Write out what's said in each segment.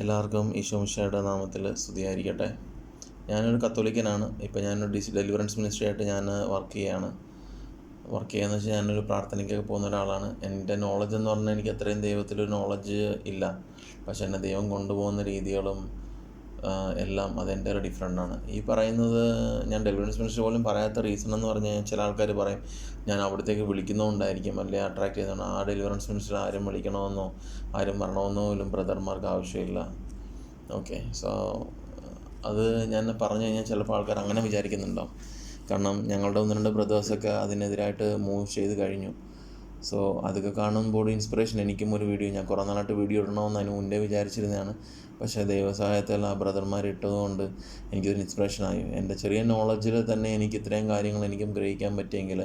എല്ലാവർക്കും ഈശോമിഷയുടെ നാമത്തിൽ സ്തുതിയായിരിക്കട്ടെ. ഞാനൊരു കത്തോലിക്കനാണ്. ഇപ്പോൾ ഞാനൊരു ഡിസി ഡെലിവറൻസ് മിനിസ്ട്രി ആയിട്ട് ഞാൻ വർക്ക് ചെയ്യുകയാണ്. വർക്ക് ചെയ്യുകയെന്ന് വെച്ചാൽ ഞാനൊരു പ്രാർത്ഥനയ്ക്കൊക്കെ പോകുന്ന ഒരാളാണ്. എന്റെ നോളജ് എന്ന് പറഞ്ഞാൽ എനിക്ക് അത്രയും ദൈവത്തിലൊരു നോളജ് ഇല്ല. പക്ഷേ എന്നെ ദൈവം കൊണ്ടുപോകുന്ന രീതികളും എല്ലാം അതെന്റെ ഒരു ഡിഫറെന്റാണ് ഈ പറയുന്നത് ഞാൻ ഡെലിവറി മിനിസ്റ്റർ പോലും പറയാത്ത റീസൺ എന്ന് പറഞ്ഞാൽ ചില ആൾക്കാർ പറയും ഞാൻ അവിടത്തേക്ക് വിളിക്കുന്നതുകൊണ്ടായിരിക്കും. അല്ലെങ്കിൽ അട്രാക്ട് ചെയ്തതാണ്. ആ ഡെലിവറി മിനിസ്റ്റർ ആരും വിളിക്കണമെന്നോ ആരും വരണമെന്നോ പോലും ബ്രദർമാർക്ക് ആവശ്യമില്ല. ഓക്കെ സോ അത് ഞാൻ പറഞ്ഞു കഴിഞ്ഞാൽ ചിലപ്പോൾ ആൾക്കാർ അങ്ങനെ വിചാരിക്കുന്നുണ്ടാവും. കാരണം ഞങ്ങളുടെ ഒന്ന് രണ്ട് ബ്രദേഴ്സൊക്കെ അതിനെതിരായിട്ട് മൂവ് ചെയ്ത് കഴിഞ്ഞു. സോ അതൊക്കെ കാണുമ്പോൾ ഇൻസ്പിറേഷൻ എനിക്കും ഒരു വീഡിയോ ഞാൻ കുറേ നാളായിട്ട് വീഡിയോ ഇടണമെന്ന് അതിന് മുന്നേ വിചാരിച്ചിരുന്നതാണ്. പക്ഷേ ദൈവസഹായത്തിൽ ആ ബ്രദർമാർ ഇട്ടതുകൊണ്ട് എനിക്കൊരു ഇൻസ്പിറേഷനായി എന്റെ ചെറിയ നോളജിൽ തന്നെ എനിക്ക് ഇത്രയും കാര്യങ്ങൾ എനിക്കും ഗ്രഹിക്കാൻ പറ്റിയെങ്കിൽ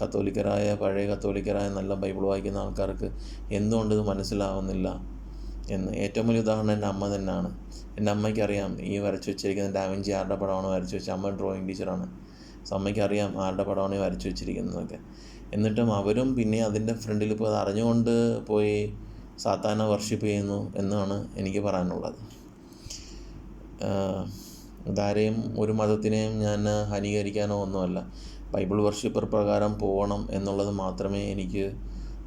കത്തോലിക്കരായ പഴയ കത്തോലിക്കരായ നല്ല ബൈബിൾ വായിക്കുന്ന ആൾക്കാർക്ക് എന്തുകൊണ്ട് ഇത് മനസ്സിലാവുന്നില്ല എന്ന്. ഏറ്റവും വലിയ ഉദാഹരണം എന്റെ അമ്മ തന്നെയാണ്. എന്റെ അമ്മയ്ക്ക് അറിയാം ഈ വരച്ചു വെച്ചിരിക്കുന്ന ഡാവിഞ്ചി ആരുടെ പടമാണ് വരച്ചു വെച്ചത് അമ്മ ഡ്രോയിങ് ടീച്ചറാണ് സോ അമ്മയ്ക്ക് അറിയാം ആരുടെ പടമാണ് ഈ വരച്ചു വെച്ചിരിക്കുന്നതൊക്കെ. എന്നിട്ടും അവരും പിന്നെ അതിന്റെ ഫ്രണ്ടിൽ ഇപ്പോൾ അത് അറിഞ്ഞുകൊണ്ട് പോയി സാത്താനെ വർഷിപ്പ് ചെയ്യുന്നു എന്നാണ് എനിക്ക് പറയാനുള്ളത്. ഇതാരെയും ഒരു മതത്തിനെയും ഞാൻ ഹനീകരിക്കാനോ ഒന്നുമല്ല. ബൈബിൾ വർഷിപ്പർ പ്രകാരം പോകണം എന്നുള്ളത് മാത്രമേ എനിക്ക്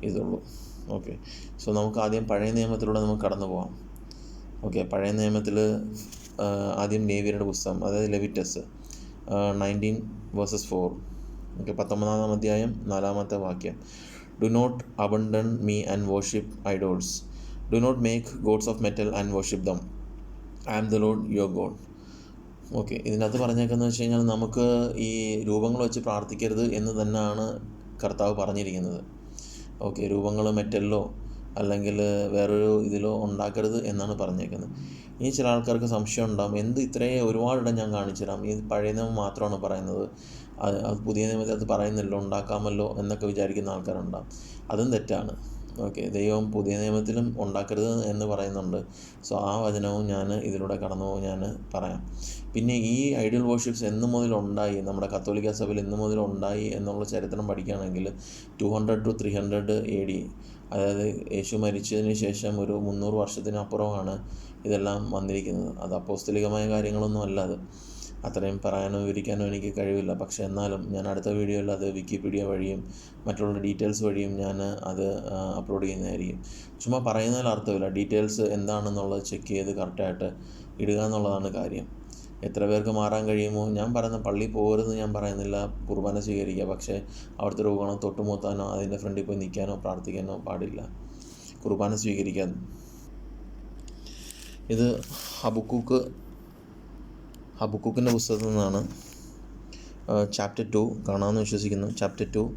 ഇതുള്ളൂ. ഓക്കെ. സോ നമുക്ക് ആദ്യം പഴയ നിയമത്തിലൂടെ നമുക്ക് കടന്നു പോകാം ഓക്കെ പഴയ നിയമത്തിൽ ആദ്യം ലേവിയരുടെ പുസ്തകം അതായത് Leviticus nineteen verses four okay പത്തൊമ്പതാം അധ്യായം നാലാമത്തെ വാക്യം. Do not abandon me and worship idols do not make gods of metal and worship them I am the lord your god okay ഇതിനകത്ത് പറഞ്ഞേക്കുന്നത് വെച്ച് കഴിഞ്ഞാൽ നമുക്ക് ഈ രൂപങ്ങൾ വെച്ച് പ്രാർത്ഥിക്കരുത് എന്ന് തന്നെയാണ് കർത്താവ് പറഞ്ഞിരിക്കുന്നത്. ഓക്കെ രൂപങ്ങൾ മെറ്റലിലോ അല്ലെങ്കിൽ വേറൊരു ഇതിലോ ഉണ്ടാക്കരുത് എന്നാണ് പറഞ്ഞേക്കുന്നത്. ഇനി ചില ആൾക്കാർക്ക് സംശയം ഉണ്ടാകും എന്ത് ഇത്രയും ഒരുപാടിടം ഞാൻ കാണിച്ചു തരാം. ഈ പഴയ നിയമം മാത്രമാണ് പറയുന്നത്. അത് അത് പുതിയ നിയമത്തിൽ അത് പറയുന്നില്ലോ ഉണ്ടാക്കാമല്ലോ എന്നൊക്കെ വിചാരിക്കുന്ന ആൾക്കാരുണ്ടാകും അതും തെറ്റാണ്. ഓക്കെ ദൈവം പുതിയ നിയമത്തിലും ഉണ്ടാക്കരുത് എന്ന് പറയുന്നുണ്ട്. സോ ആ വചനവും ഞാൻ ഇതിലൂടെ കടന്നു ഞാൻ പറയാം. പിന്നെ ഈ ഐഡിയൽ വർഷിപ്സ് എന്ന് മുതൽ ഉണ്ടായി നമ്മുടെ കത്തോലിക്ക സഭയിൽ എന്ന് മുതൽ ഉണ്ടായി എന്നുള്ള ചരിത്രം പഠിക്കുകയാണെങ്കിൽ two hundred to three hundred A D അതായത് യേശു മരിച്ചതിന് ശേഷം ഒരു മുന്നൂറ് വർഷത്തിനപ്പുറമാണ് ഇതെല്ലാം വന്നിരിക്കുന്നത്. അത് അപ്പോസ്തലികമായ കാര്യങ്ങളൊന്നും അല്ല അത്. അത്രയും പറയാനോ വിവരിക്കാനോ എനിക്ക് കഴിവില്ല. പക്ഷേ എന്നാലും ഞാൻ അടുത്ത വീഡിയോയിൽ അത് വിക്കിപീഡിയ വഴിയും മറ്റുള്ള ഡീറ്റെയിൽസ് വഴിയും ഞാൻ അത് അപ്ലോഡ് ചെയ്യുന്നതായിരിക്കും. ചുമ്മാ പറയുന്നതിൽ അർത്ഥമില്ല. ഡീറ്റെയിൽസ് എന്താണെന്നുള്ളത് ചെക്ക് ചെയ്ത് കറക്റ്റായിട്ട് ഇടുക എന്നുള്ളതാണ് കാര്യം. എത്ര പേർക്ക് മാറാൻ കഴിയുമോ? ഞാൻ പറയുന്ന പള്ളി പോകരുത് ഞാൻ പറയുന്നില്ല. കുർബാന സ്വീകരിക്കുക. പക്ഷേ അവിടുത്തെ രോഗങ്ങളോ തൊട്ടുമൂത്താനോ അതിന്റെ ഫ്രണ്ടിൽ പോയി നിൽക്കാനോ പ്രാർത്ഥിക്കാനോ പാടില്ല. കുർബാന സ്വീകരിക്കാൻ. ഇത് ഹബുക്കൂക്ക് ഹബുക്കൂക്കിന്റെ പുസ്തകത്തിൽ നിന്നാണ്. ചാപ്റ്റർ ടു കാണാമെന്ന് വിശ്വസിക്കുന്നു. Chapter two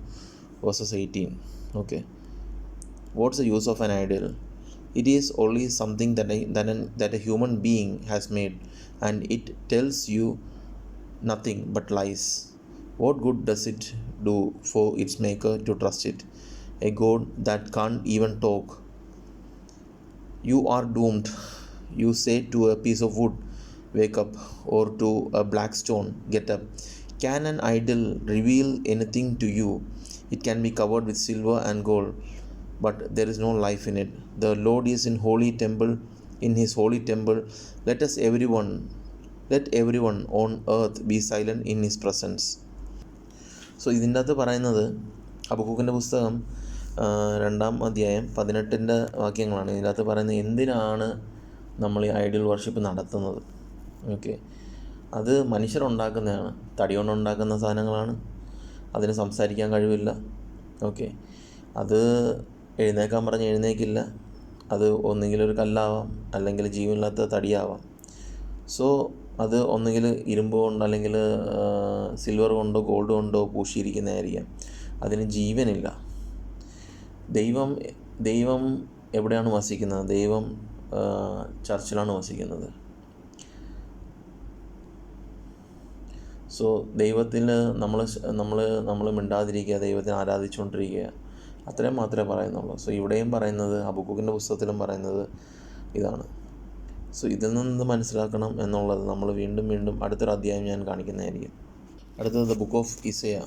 verses eighteen okay what's a use of an ideal it is only something that than that a human being has made and it tells you nothing but lies. What good does it do for its maker to trust it? A god that can't even talk. You are doomed. You say to a piece of wood, wake up, or to a black stone, get up. Can an idol reveal anything to you? It can be covered with silver and gold, but there is no life in it. The Lord is in holy temple in his holy temple let us everyone let everyone on earth be silent in his presence. So ഇതിന്റെ അകത്ത് പറയുന്നത് അബുക്കൂക്കിന്റെ പുസ്തകം രണ്ടാം അധ്യായം പതിനെട്ടിന്റെ വാക്യങ്ങളാണ്. ഇതിന്റെ അകത്ത് പറയുന്നത് എന്തിനാണ് നമ്മൾ ഈ ഐഡിയൽ വർഷിപ്പ് നടത്തുന്നത്? ഓക്കെ അത് മനുഷ്യരുണ്ടാക്കുന്നതാണ് തടി കൊണ്ടുണ്ടാക്കുന്ന സാധനങ്ങളാണ്. അതിന് സംസാരിക്കാൻ കഴിവില്ല. ഓക്കെ അത് എഴുന്നേക്കാൻ പറഞ്ഞ് എഴുന്നേക്കില്ല. അത് ഒന്നുകിൽ ഒരു കല്ലാവാം അല്ലെങ്കിൽ ജീവനില്ലാത്ത തടിയാവാം. സോ അത് ഒന്നുകിൽ ഇരുമ്പ് കൊണ്ട് അല്ലെങ്കിൽ സിൽവർ കൊണ്ടോ ഗോൾഡ് കൊണ്ടോ പൂശിയിരിക്കുന്നതായിരിക്കാം. അതിന് ജീവനില്ല. ദൈവം ദൈവം എവിടെയാണ് വസിക്കുന്നത്? ദൈവം ചർച്ചിലാണ് വസിക്കുന്നത്. സോ ദൈവത്തിൽ നമ്മൾ നമ്മൾ നമ്മൾ മിണ്ടാതിരിക്കുക ദൈവത്തിനെ ആരാധിച്ചുകൊണ്ടിരിക്കുക. അത്രയും മാത്രമേ പറയുന്നുള്ളൂ. സോ ഇവിടെയും പറയുന്നത് അബുക്കുക്കിന്റെ പുസ്തകത്തിലും പറയുന്നത് ഇതാണ്. സോ ഇതിൽ നിന്ന് മനസ്സിലാക്കണം എന്നുള്ളത് നമ്മൾ വീണ്ടും വീണ്ടും അടുത്തൊരു അധ്യായം ഞാൻ കാണിക്കുന്നതായിരിക്കും. അടുത്തത് ദ ബുക്ക് ഓഫ് ഇസയ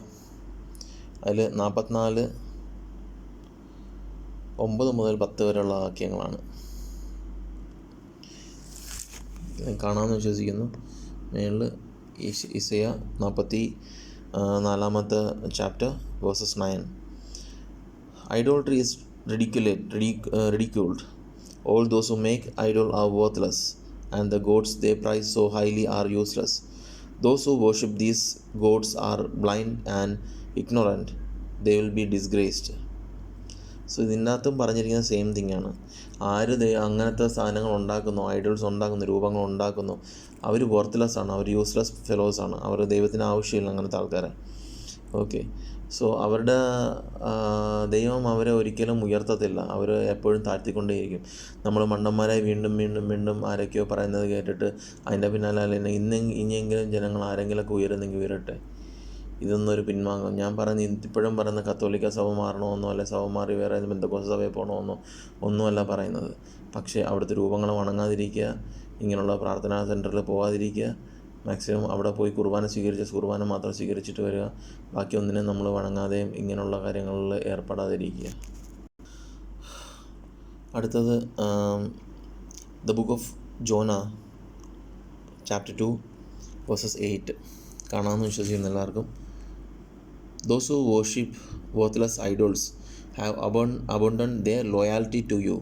അതിൽ നാൽപ്പത്തിനാല് ഒമ്പത് മുതൽ പത്ത് വരെയുള്ള വാക്യങ്ങളാണ്. കാണാമെന്ന് വിശ്വസിക്കുന്നു. മേളിൽ ഇസയ നാൽപ്പത്തി നാലാമത്തെ chapter verses nine idolatry is ready ridiculed all those who make idol are worthless and the gods they prize so highly are useless those who worship these gods are blind and ignorant they will be disgraced so ഇതിനകത്തും പറഞ്ഞിരിക്കുന്ന same thing ആണ്. ആര് അങ്ങനത്തെ സാധനങ്ങൾ ഉണ്ടാക്കുന്നു idols ഉണ്ടാക്കുന്നു രൂപങ്ങൾ ഉണ്ടാക്കുന്നു അവർ വർത്ത്ലെസ് ആണ് അവർ യൂസ്ലെസ് ഫെലോസ് ആണ് അവർ ദൈവത്തിന് ആവശ്യമില്ല അങ്ങനത്തെ ആൾക്കാരെ. ഓക്കെ സോ അവരുടെ ദൈവം അവരെ ഒരിക്കലും ഉയർത്തത്തില്ല. അവർ എപ്പോഴും താഴ്ത്തിക്കൊണ്ടേയിരിക്കും. നമ്മൾ മണ്ണന്മാരെ വീണ്ടും വീണ്ടും വീണ്ടും ആരൊക്കെയോ പറയുന്നത് കേട്ടിട്ട് അതിന്റെ പിന്നാലെ അല്ലെങ്കിൽ ഇന്ന് ഇനിയെങ്കിലും ജനങ്ങൾ ആരെങ്കിലുമൊക്കെ ഉയരുന്നെങ്കിൽ ഉയരട്ടെ. ഇതൊന്നൊരു പിൻവാങ്ങും ഞാൻ പറയുന്ന ഇപ്പോഴും പറയുന്ന കത്തോലിക്ക സഭ മാറണമെന്നോ അല്ലെ സഭ മാറി വേറെ ബന്ധക്കോസ സഭയിൽ പോകണമെന്നോ ഒന്നുമല്ല പറയുന്നത്. പക്ഷേ അവിടുത്തെ രൂപങ്ങൾ വണങ്ങാതിരിക്കുക ഇങ്ങനെയുള്ള പ്രാർത്ഥനാ സെന്ററിൽ പോകാതിരിക്കുക മാക്സിമം അവിടെ പോയി കുർബാന സ്വീകരിച്ച കുർബാന മാത്രം സ്വീകരിച്ചിട്ട് വരിക. ബാക്കി ഒന്നിനും നമ്മൾ വണങ്ങാതെയും ഇങ്ങനെയുള്ള കാര്യങ്ങളിൽ ഏർപ്പെടാതിരിക്കുക. അടുത്തത് the book of Jonah chapter two verses eight കാണാമെന്ന് വിശ്വസിക്കുന്ന എല്ലാവർക്കും. Those who worship worthless idols have aban abandon their loyalty to you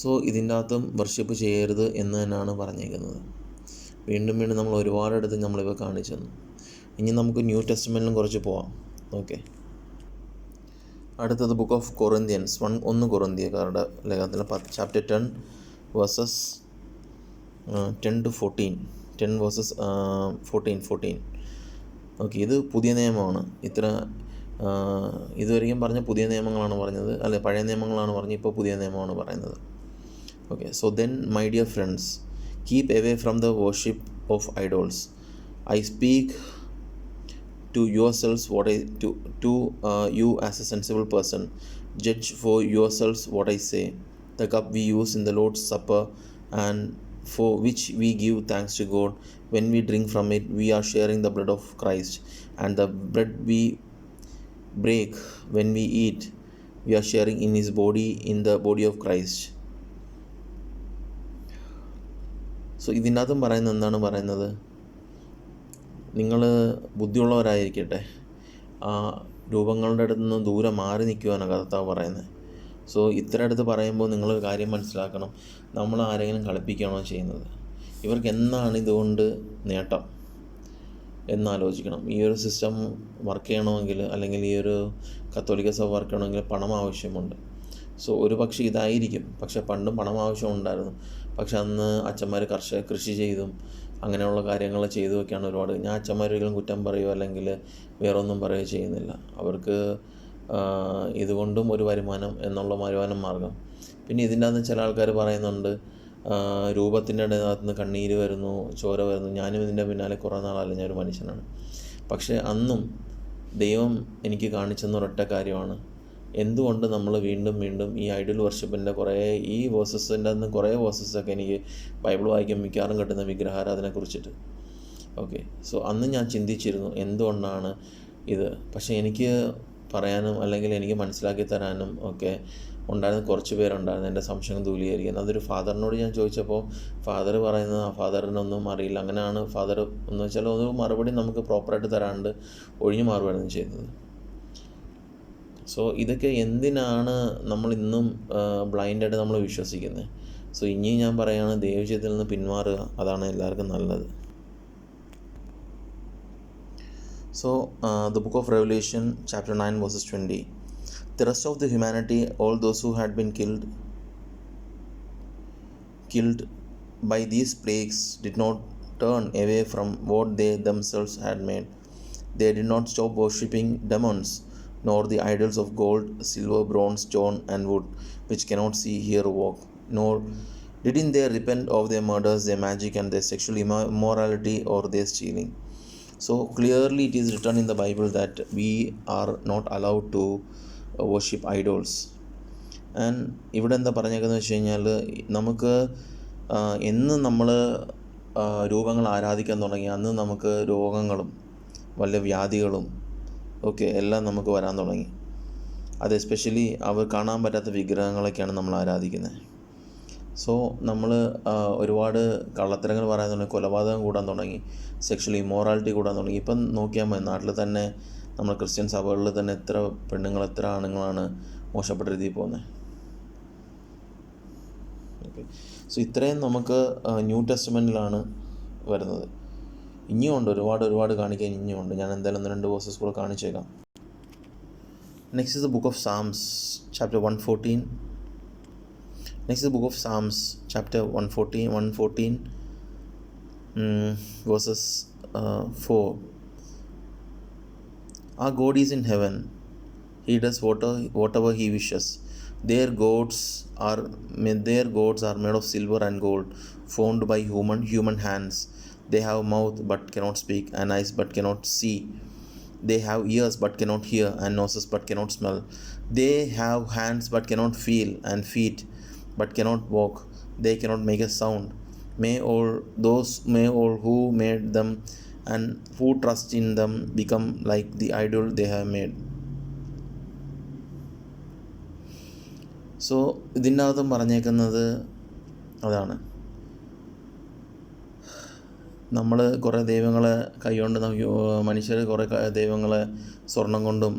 so ഇതിന്റെ അകത്തും വർഷിപ്പ് ചെയ്യരുത് എന്ന് തന്നെയാണ് പറഞ്ഞേക്കുന്നത്. വീണ്ടും വീണ്ടും നമ്മൾ ഒരുപാടിടത്ത് നമ്മളിവ കാണിച്ചു തന്നു. ഇനി നമുക്ക് ന്യൂ ടെസ്റ്റ്മെന്റിലും കുറച്ച് പോവാം. ഓക്കെ അടുത്തത് ബുക്ക് ഓഫ് കൊറിന്ത്യൻസ് വൺ ഒന്ന് കൊറിന്ത്യക്കാരുടെ ലേഖനത്തിൽ പത്ത് chapter ten verses ten to fourteen ten verses fourteen fourteen okay ഇത് പുതിയ നിയമമാണ്. ഇത്ര ഇതുവരെയും പറഞ്ഞ പുതിയ നിയമങ്ങളാണ് പറഞ്ഞത്. അല്ലെ പഴയ നിയമങ്ങളാണ് പറഞ്ഞത് ഇപ്പോൾ പുതിയ നിയമമാണ് പറയുന്നത്. okay so then my dear friends keep away from the worship of idols. I speak to yourselves what i to to uh, you as a sensible person. Judge for yourselves what i say. The cup we use in the lord's supper and for which we give thanks to god. When we drink from it we are sharing the blood of christ. And the bread we break when we eat we are sharing in his body in the body of christ. So ഇതിനകത്തും പറയുന്നത് എന്താണ് പറയുന്നത്? നിങ്ങൾ ബുദ്ധിയുള്ളവരായിരിക്കട്ടെ. ആ രൂപങ്ങളുടെ അടുത്ത് നിന്ന് ദൂരെ മാറി നിൽക്കുവാനാണ് കർത്താവ് പറയുന്നത്. സോ ഇത്ര അടുത്ത് പറയുമ്പോൾ നിങ്ങൾ കാര്യം മനസ്സിലാക്കണം. നമ്മൾ ആരെങ്കിലും കളിപ്പിക്കുകയാണോ ചെയ്യുന്നത്? ഇവർക്ക് എന്നാണ് ഇതുകൊണ്ട് നേട്ടം? എന്നാലോചിക്കണം ഈ ഒരു സിസ്റ്റം വർക്ക് ചെയ്യണമെങ്കിൽ അല്ലെങ്കിൽ ഈ ഒരു കത്തോലിക്ക സഭ വർക്ക് ചെയ്യണമെങ്കിൽ പണം ആവശ്യമുണ്ട്. സോ ഒരു പക്ഷേ ഇതായിരിക്കും. പക്ഷെ പണ്ടും പണം ആവശ്യമുണ്ടായിരുന്നു. പക്ഷെ അന്ന് അച്ഛന്മാർ കർഷക കൃഷി ചെയ്തും അങ്ങനെയുള്ള കാര്യങ്ങൾ ചെയ്തുമൊക്കെയാണ് ഒരുപാട്. ഞാൻ അച്ഛന്മാരൊരിക്കലും കുറ്റം പറയുകയോ അല്ലെങ്കിൽ വേറെ ഒന്നും പറയുകയോ ചെയ്യുന്നില്ല. അവർക്ക് ഇതുകൊണ്ടും ഒരു വരുമാനം എന്നുള്ള വരുമാനം മാർഗം. പിന്നെ ഇതിന്റെ അകത്ത് ചില ആൾക്കാർ പറയുന്നുണ്ട് രൂപത്തിന്റെ അകത്ത് നിന്ന് കണ്ണീര് വരുന്നു ചോര വരുന്നു. ഞാനും ഇതിന്റെ പിന്നാലെ കുറേ നാളല്ല ഞാനൊരു മനുഷ്യനാണ്. പക്ഷേ അന്നും ദൈവം എനിക്ക് കാണിച്ചെന്ന ഒരൊറ്റ കാര്യമാണ്. എന്തുകൊണ്ട് നമ്മൾ വീണ്ടും വീണ്ടും ഈ ഐഡൽ വർഷിപ്പിന്റെ കുറേ ഈ വേഴ്സസിന്റെ അന്ന് കുറേ വേഴ്സസൊക്കെ എനിക്ക് ബൈബിൾ വായിക്കാൻ മിക്കവാറും കിട്ടുന്ന വിഗ്രഹാരാധനെ കുറിച്ചിട്ട്. ഓക്കെ സോ അന്ന് ഞാൻ ചിന്തിച്ചിരുന്നു എന്തുകൊണ്ടാണ് ഇത്? പക്ഷേ എനിക്ക് പറയാനും അല്ലെങ്കിൽ എനിക്ക് മനസ്സിലാക്കി തരാനും ഒക്കെ ഉണ്ടായിരുന്ന കുറച്ച് പേരുണ്ടായിരുന്നു എന്റെ സംശയം ദൂലീകരിക്കുന്നത് അതൊരു ഫാദറിനോട് ഞാൻ ചോദിച്ചപ്പോൾ ഫാദർ പറയുന്നത് ആ ഫാദറിനൊന്നും അറിയില്ല. അങ്ങനെയാണ് ഫാദർ എന്ന് വെച്ചാൽ ഒരു മറുപടി നമുക്ക് പ്രോപ്പറായിട്ട് തരാണ്ട് ഒഴിഞ്ഞു മാറുകയായിരുന്നു ചെയ്തത്. സോ ഇതൊക്കെ എന്തിനാണ് നമ്മൾ ഇന്നും ബ്ലൈൻഡായിട്ട് നമ്മൾ വിശ്വസിക്കുന്നത് സോ ഇനി ഞാൻ പറയുകയാണ് ദൈവജയത്തിൽ നിന്ന് പിന്മാറുക അതാണ് എല്ലാവർക്കും നല്ലത് uh, the book of Revelation, chapter 9, verses 20. The rest of the humanity, all those who had been killed, killed by these plagues, did not turn away from what they themselves had made. They did not stop worshipping demons, nor the idols of gold, silver, bronze, stone, and wood, which cannot see, hear, walk. Nor didn't they repent of their murders, their magic, and their sexual immo- immorality, or their stealing. So clearly, it is written in the Bible that we are not allowed to uh, worship idols. And ഇവിടെ എന്താ പറഞ്ഞേക്കുന്നത് വെച്ച് കഴിഞ്ഞാൽ നമുക്ക് എന്ന് നമ്മൾ രൂപങ്ങൾ ആരാധിക്കാൻ തുടങ്ങി അന്ന് നമുക്ക് രോഗങ്ങളും വല്ല വ്യാധികളും ഒക്കെ എല്ലാം നമുക്ക് വരാൻ തുടങ്ങി. അത് എസ്പെഷ്യലി അവർ കാണാൻ പറ്റാത്ത വിഗ്രഹങ്ങളൊക്കെയാണ് നമ്മൾ ആരാധിക്കുന്നത് സോ നമ്മൾ ഒരുപാട് കള്ളത്തരങ്ങൾ പറയാൻ തുടങ്ങി കൊലപാതകം കൂടാൻ തുടങ്ങി സെക്ഷൽ ഇമോറാലിറ്റി കൂടാൻ തുടങ്ങി. ഇപ്പം നോക്കിയാൽ മതി നാട്ടിൽ തന്നെ നമ്മൾ ക്രിസ്ത്യൻ സഭകളിൽ തന്നെ എത്ര പെണ്ണുങ്ങൾ എത്ര ആണുങ്ങളാണ് മോശപ്പെട്ട രീതിയിൽ പോകുന്നത് ഓക്കെ സോ ഇത്രയും നമുക്ക് ന്യൂ ടെസ്റ്റ്മെന്റിലാണ് വരുന്നത്. ഇനിയുമുണ്ട് ഒരുപാട് ഒരുപാട് കാണിക്കാൻ ഇനിയുമുണ്ട് ഞാൻ എന്തായാലും ഒന്ന് രണ്ട് വേഴ്സസ് കൂടെ കാണിച്ചേക്കാം. Next is the book of Psalms chapter one fourteen next is book of Psalms chapter one fourteen one fourteen verses four our god is in heaven he does what what ever he wishes Their gods are their gods are made of silver and gold, formed by human human hands. They have mouth but cannot speak, and eyes but cannot see. They have ears but cannot hear, and noses but cannot smell. They have hands but cannot feel, and feet but cannot walk. They cannot make a sound. May all those may all who made them and who trust in them become like the idol they have made. so ഇതിന്റെ അകത്തും പറഞ്ഞേക്കുന്നത് അതാണ് നമ്മൾ കുറേ ദൈവങ്ങളെ കൈകൊണ്ട് മനുഷ്യർ കുറേ ദൈവങ്ങളെ സ്വർണം കൊണ്ടും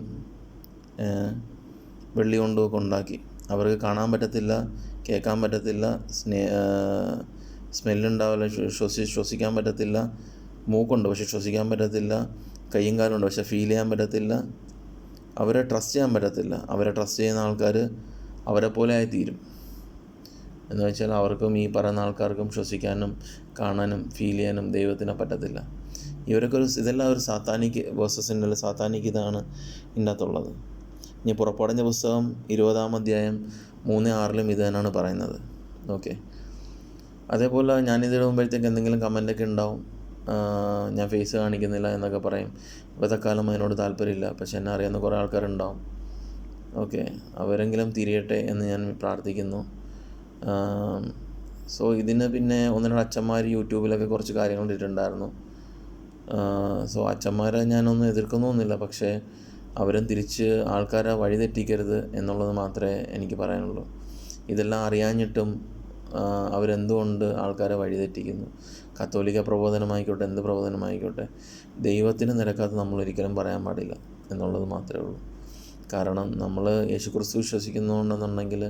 വെള്ളി കൊണ്ടും ഒക്കെ ഉണ്ടാക്കി. അവർക്ക് കാണാൻ പറ്റത്തില്ല കേൾക്കാൻ പറ്റത്തില്ല സ്നേ സ്മെല്ലുണ്ടാവില്ല ശ്വസി ശ്വസിക്കാൻ പറ്റത്തില്ല മൂക്കുണ്ട് പക്ഷെ ശ്വസിക്കാൻ പറ്റത്തില്ല കയ്യും കാലുണ്ട് പക്ഷെ ഫീൽ ചെയ്യാൻ പറ്റത്തില്ല അവരെ ട്രസ്റ്റ് ചെയ്യാൻ പറ്റത്തില്ല. അവരെ ട്രസ്റ്റ് ചെയ്യുന്ന ആൾക്കാർ അവരെ പോലെ ആയിത്തീരും. എന്ന് വെച്ചാൽ അവർക്കും ഈ പറയുന്ന ആൾക്കാർക്കും ശ്വസിക്കാനും കാണാനും ഫീൽ ചെയ്യാനും ദൈവത്തിനെ പറ്റത്തില്ല. ഇവരൊക്കെ ഒരു ഇതെല്ലാം ഒരു സാത്താനിക്ക് വേഴ്സസിന്റെ സാത്താനിക്ക് ഇതാണ് ഇതിന്റെ അകത്തുള്ളത് ഇനി പുറപ്പാടിന്റെ പുസ്തകം ഇരുപതാം അധ്യായം മൂന്ന് ആറിലും ഇത് തന്നെയാണ് പറയുന്നത്. ഓക്കെ അതേപോലെ ഞാനിതിന് മുമ്പഴത്തേക്ക് എന്തെങ്കിലും കമന്റൊക്കെ ഉണ്ടാവും. ഞാൻ ഫേസ് കാണിക്കുന്നില്ല എന്നൊക്കെ പറയും. ഇപ്പോഴത്തെ കാലം അതിനോട് താല്പര്യമില്ല. പക്ഷെ എന്നെ അറിയുന്ന കുറേ ആൾക്കാരുണ്ടാവും. ഓക്കെ അവരെങ്കിലും തിരിയട്ടെ എന്ന് ഞാൻ പ്രാർത്ഥിക്കുന്നു. സോ ഇതിന് പിന്നെ ഒന്ന് രണ്ട് അച്ഛന്മാർ യൂട്യൂബിലൊക്കെ കുറച്ച് കാര്യങ്ങൾ ഇട്ടിട്ടുണ്ടായിരുന്നു സോ അച്ഛന്മാരെ ഞാനൊന്നും എതിർക്കുന്നൊന്നുമില്ല പക്ഷേ അവരും തിരിച്ച് ആൾക്കാരെ വഴിതെറ്റിക്കരുത് എന്നുള്ളത് മാത്രമേ എനിക്ക് പറയാനുള്ളൂ. ഇതെല്ലാം അറിയാഞ്ഞിട്ടും അവരെന്തുകൊണ്ട് ആൾക്കാരെ വഴിതെറ്റിക്കുന്നു കത്തോലിക്ക പ്രബോധനമായിക്കോട്ടെ എന്ത് പ്രബോധനമായിക്കോട്ടെ ദൈവത്തിന് നിരക്കാത്ത നമ്മൾ ഒരിക്കലും പറയാൻ പാടില്ല എന്നുള്ളത് മാത്രമേ ഉള്ളൂ. കാരണം നമ്മൾ യേശുക്രിസ്തു വിശ്വസിക്കുന്നുണ്ടെന്നുണ്ടെങ്കിൽ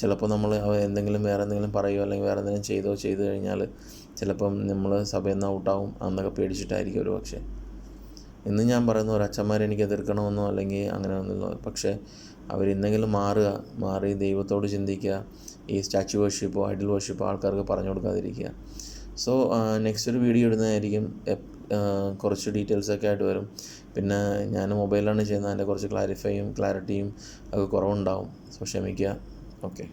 ചിലപ്പോൾ നമ്മൾ എന്തെങ്കിലും വേറെ എന്തെങ്കിലും പറയുകയോ അല്ലെങ്കിൽ വേറെ എന്തെങ്കിലും ചെയ്തോ ചെയ്തു കഴിഞ്ഞാൽ ചിലപ്പം നമ്മൾ സഭയിൽ നിന്ന് ഔട്ടാവും അന്നൊക്കെ പേടിച്ചിട്ടായിരിക്കും ഒരു പക്ഷേ. ഇന്ന് ഞാൻ പറയുന്ന ഒരു എനിക്ക് എതിർക്കണമെന്നോ അല്ലെങ്കിൽ അങ്ങനെ ഒന്നുമില്ല. പക്ഷേ അവരിന്നെങ്കിലും മാറുക മാറി ദൈവത്തോട് ചിന്തിക്കുക ഈ സ്റ്റാച്ചു വർഷിപ്പോ ഐഡൽ വർഷിപ്പോ ആൾക്കാർക്ക് പറഞ്ഞു കൊടുക്കാതിരിക്കുക. സോ നെക്സ്റ്റ് ഒരു വീഡിയോ ഇടുന്നതായിരിക്കും. കുറച്ച് ഡീറ്റെയിൽസൊക്കെ ആയിട്ട് വരും. പിന്നെ ഞാൻ മൊബൈലാണ് ചെയ്യുന്നത്. അതിന്റെ കുറച്ച് ക്ലാരിഫൈയും ക്ലാരിറ്റിയും ഒക്കെ കുറവുണ്ടാവും. സോ ക്ഷമിക്കുക. ഓക്കെ